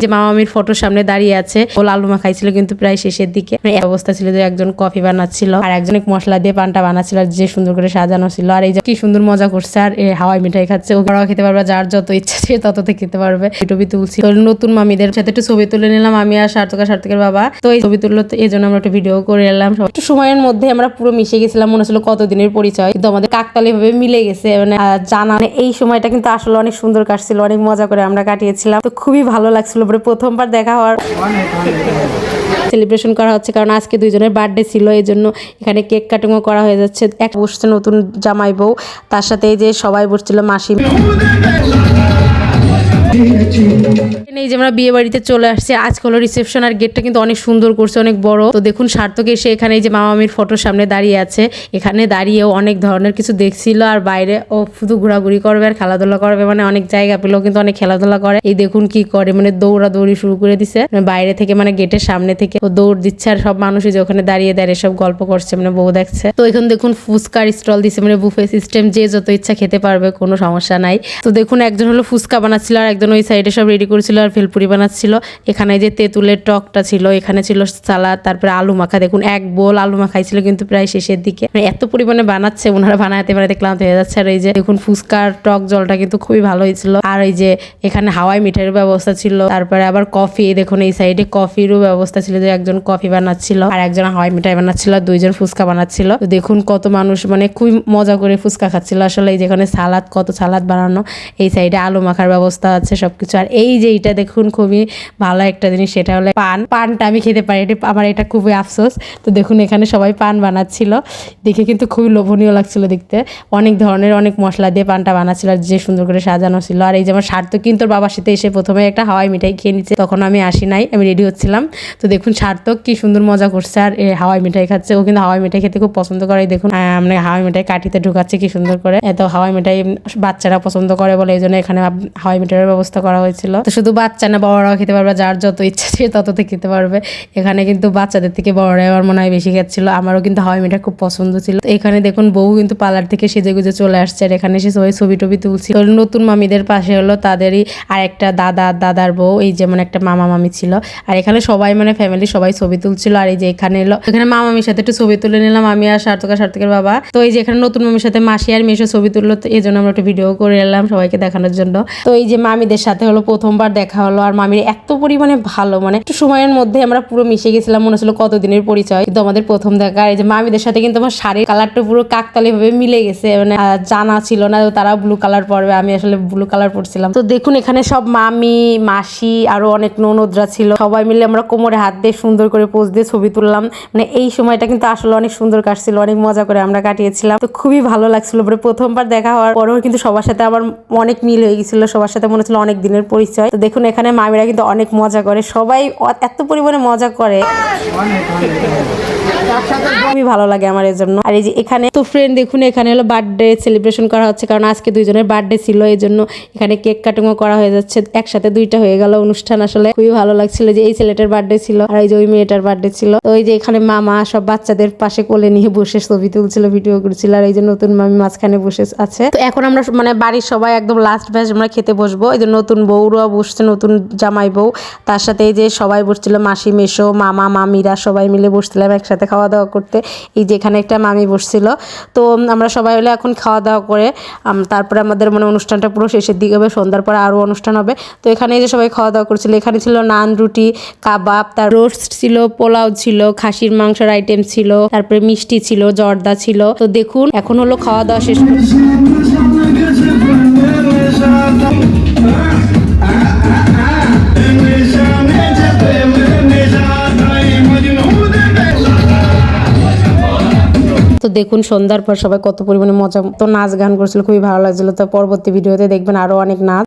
যে মামা মামির ফটোর সামনে দাঁড়িয়ে আছে। ও লালু মা খাইছিল কিন্তু প্রায় শেষের দিকে। মানে অবস্থা ছিল যে একজন কফি বানাচ্ছিল আর একজন মশলা দিয়ে পানটা বানাচ্ছিল আর যে সুন্দর করে সাজানো ছিল। আর এই যে কি সুন্দর মজা করছে আর এই হাওয়াই মিঠাই খাচ্ছে। ও ওরাও খেতে পারবে, যার যত ইচ্ছা সে তততে খেতে পারবে। ছবি তুলছি। নতুন মামিদের সাথে একটু ছবি তুলে নিলাম, আমি আর সার্থকা সার্থকের বাবা। তো এই ছবি তুললো তো এই জন্য আমরা একটু ভিডিও করে এলাম। একটু সময়ের মধ্যে আমরা পুরো মিশে গেছিলাম, মনে হচ্ছিল কতদিনের পরিচয়। কিন্তু আমাদের কাকতালি ভাবে মিলে গেছে মানে জানা মানে এই সময়টা কিন্তু আসলে অনেক সুন্দর কাটছিল, অনেক মজা করে আমরা কাটিয়েছিলাম। তো খুবই ভালো লাগছিল, পরে প্রথমবার দেখা হওয়ার সেলিব্রেশন করা হচ্ছে, কারণ আজকে দুইজনের বার্থডে ছিল, এই জন্য এখানে কেক কাটিংও করা হয়ে যাচ্ছে। এক বসছে নতুন জামাই বউ, তার সাথে এই যে সবাই বসছিল মাসি এই যে আমরা বিয়ে বাড়িতে চলে আসছি। আজকে হলো রিসেপশন আর গেটটা কিন্তু অনেক সুন্দর করছে, অনেক বড়। তো দেখুন, সার্থক এসে এখানে এই যে মামা মামির ফটোর সামনে দাঁড়িয়ে আছে। এখানে দাঁড়িয়েও অনেক ধরনের কিছু দেখছিল আর বাইরে ও শুধু ঘোরাঘুরি করবে আর খেলাধুলা করবে। মানে অনেক জায়গা পেলেও কিন্তু অনেক খেলাধুলা করে। এই দেখুন কি করে মানে দৌড়া দৌড়ি শুরু করে দিছে। মানে বাইরে থেকে মানে গেটের সামনে থেকে ও দৌড় দিচ্ছে আর সব মানুষই যে ওখানে দাঁড়িয়ে দাঁড়িয়ে সব গল্প করছে মানে বউ দেখছে। তো এখন দেখুন, ফুচকার স্টল দিছে মানে বুফে সিস্টেম যে যত ইচ্ছা খেতে পারবে, কোনো সমস্যা নাই। তো দেখুন, একজন হলো ফুচকা বানাচ্ছিল আর একজন ওই সাইডে সব রেডি করেছিল আর ভেলপুরি বানাচ্ছিল। এখানে যে তেঁতুলের টকটা ছিল, এখানে ছিল সালাদ তারপরে আলু মাখা। দেখুন, এক বোল আলু মাখাই ছিল কিন্তু প্রায় শেষের দিকে। মানে এত পরিমাণে বানাচ্ছে, ওনারা বানাতে বানাতে ক্লান্ত হয়ে যাচ্ছে। আর এই যে, দেখুন, ফুচকার টক জলটা কিন্তু খুবই ভালো হয়েছিল। আর এই যে, এখানে হাওয়াই মিঠাইয়ের ব্যবস্থা ছিল। তারপরে আবার কফি, দেখুন, এই সাইডে কফিরও ব্যবস্থা ছিল যে একজন কফি বানাচ্ছিল আর একজন হাওয়াই মিঠাই বানাচ্ছিল আর দুইজন ফুচকা বানাচ্ছিল। তো দেখুন, কত মানুষ মানে খুবই মজা করে ফুচকা খাচ্ছিল। আসলে এই যেখানে সালাদ কত সালাদ বানানো, এই সাইডে আলু মাখার ব্যবস্থা আছে। সবকিছু। আর এই যে এইটা দেখুন, খুবই ভালো একটা জিনিস, সেটা হলো পান। পানটা আমি খেতে পারি, এটা আমার এটা খুবই আফসোস। তো দেখুন, এখানে সবাই পান বানাচ্ছিল। দেখে কিন্তু খুবই লোভনীয় লাগছিল দেখতে। অনেক ধরনের, অনেক মশলা দিয়ে পানটা বানাচ্ছিল আর যে সুন্দর করে সাজানো ছিল। আর এই যে আমার সার্থক কিন্তু বাবার সাথে এসে প্রথমে একটা হাওয়াই মিঠাই খেয়ে নিচ্ছে। তখন আমি আসি নাই, আমি রেডি হচ্ছিলাম। তো দেখুন সার্থক কি সুন্দর মজা করছে আর হাওয়াই মিঠাই খাচ্ছে। ও কিন্তু হাওয়াই মিঠাই খেতে খুব পছন্দ করে। দেখুন মানে হাওয়াই মিঠাই কাঠিতে ঢুকাচ্ছে কি সুন্দর করে। এত হাওয়াই মিঠাই বাচ্চারা পছন্দ করে বলে, এই জন্য এখানে হাওয়াই মিঠাইয়ের ব্যবস্থা করা হয়েছিল। তো শুধু বাচ্চা না, বড়রাও খেতে পারবে, যার যত ইচ্ছা সে তততে খেতে পারবে। এখানে কিন্তু বাচ্চাদের থেকে বড়রাই আমার মনে হয় বেশি খাচ্ছিল। আমারও কিন্তু হাওয়াই মিঠাই খুব পছন্দ ছিল। তো এখানে দেখুন, বউ কিন্তু পার্লার থেকে সেজে গুজে চলে আসছে আর এখানে সে সবাই ছবি টবি তুলছি নতুন মামিদের পাশে হলো তাদেরই আর একটা দাদা, দাদার বউ, এই যেমন একটা মামা মামি ছিল। আর এখানে সবাই মানে ফ্যামিলি সবাই ছবি তুলছিল আর এই যে এখানে এলো। এখানে মামা মামির সাথে একটু ছবি তুলে নিলাম, আমি আর সার্থকা, সার্থকের বাবা। তো এই যে এখানে নতুন মামির সাথে মাসি আর মেশো ছবি তুললো, তো এই জন্য আমরা একটু ভিডিও করে এলাম সবাইকে দেখানোর জন্য। তো এই যে মামিদের সাথে হলো প্রথমবার দেখা হলো আর মামির এত পরিমাণে ভালো মানে একটু সময়ের মধ্যে আমরা পুরো মিশে গেছিলাম, মনে হচ্ছিল কতদিনের পরিচয়। কিন্তু আমাদের প্রথম দেখা এই যে মামিদের সাথে কিন্তু আমার শাড়ির কালারটা পুরো কাকতালি ভাবে মিলে গেছে মানে জানা ছিল না তারা ব্লু কালার পরবে, আমি আসলে ব্লু কালার পরছিলাম। তো দেখুন, এখানে সব মামি, মাসি, আরও অনেক ননদরা ছিল, সবাই মিলে আমরা কোমরে হাত দিয়ে সুন্দর করে পোজ দিয়ে ছবি তুললাম। মানে এই সময়টা কিন্তু আসলে অনেক সুন্দর কাটছিল, অনেক মজা করে আমরা কাটিয়েছিলাম। তো খুবই ভালো লাগছিল, পরে প্রথমবার দেখা হওয়ার পরেও কিন্তু সবার সাথে আমার অনেক মিল হয়ে গেছিল, সবার সাথে মনে হচ্ছিল অনেক দিনের পরিচয়। তো দেখুন, এখানে মামিরা কিন্তু অনেক মজা করে, সবাই এত পরিমাণে মজা করে। খুবই ভালো লাগে আমার এই জন্য। আর এই যে এখানে, তো ফ্রেন্ড দেখুন, এখানে হলো বার্থডে সেলিব্রেশন করা হচ্ছে, কারণ আজকে দুইজনের বার্থডে ছিল, এই জন্য এখানে কেক কাটিংও করা হয়ে যাচ্ছে, একসাথে দুইটা হয়ে গেল অনুষ্ঠান আসলে। খুবই ভালো লাগছিল যে এই ছেলেটার বার্থডে ছিল, আর এই যে ওই মেয়েটার বার্থডে ছিল। তো এই যে এখানে মামা সব বাচ্চাদের পাশে কোলে নিয়ে বসে ছবি তুলছিল ভিডিও করছিল, আর এই যে নতুন মামি মাঝখানে বসে আছে। তো এখন আমরা মানে বাড়ির সবাই একদম লাস্ট ব্যাচ আমরা খেতে বসবো, এই যে নতুন বউরাও বসছে, নতুন জামাই বউ। তার সাথে এই যে সবাই বসছিল, মাসি মেশো মামা, মামিরা সবাই মিলে বসছিলাম একসাথে খাওয়া দাওয়া করতে। এই যে এখানে একটা মামি বসছিল। তো আমরা সবাই হলে এখন খাওয়া দাওয়া করে তারপরে আমাদের মানে অনুষ্ঠানটা পুরো শেষের দিকে হবে, সন্ধ্যার পরে আরও অনুষ্ঠান হবে। তো এখানে যে সবাই খাওয়া দাওয়া করছিল, এখানে ছিল নান রুটি, কাবাব, তার রোস্ট ছিল, পোলাও ছিল, খাসির মাংসের আইটেম ছিল, তারপরে মিষ্টি ছিল, জর্দা ছিল। তো দেখুন, এখন হলো খাওয়া দাওয়া শেষ। তো দেখুন, সন্ধ্যার পর সবাই কত পরিমাণে মজা তো নাচ গান করছিল, খুবই ভালো লাগছিল। তো পরবর্তী ভিডিওতে দেখবেন আরও অনেক নাচ।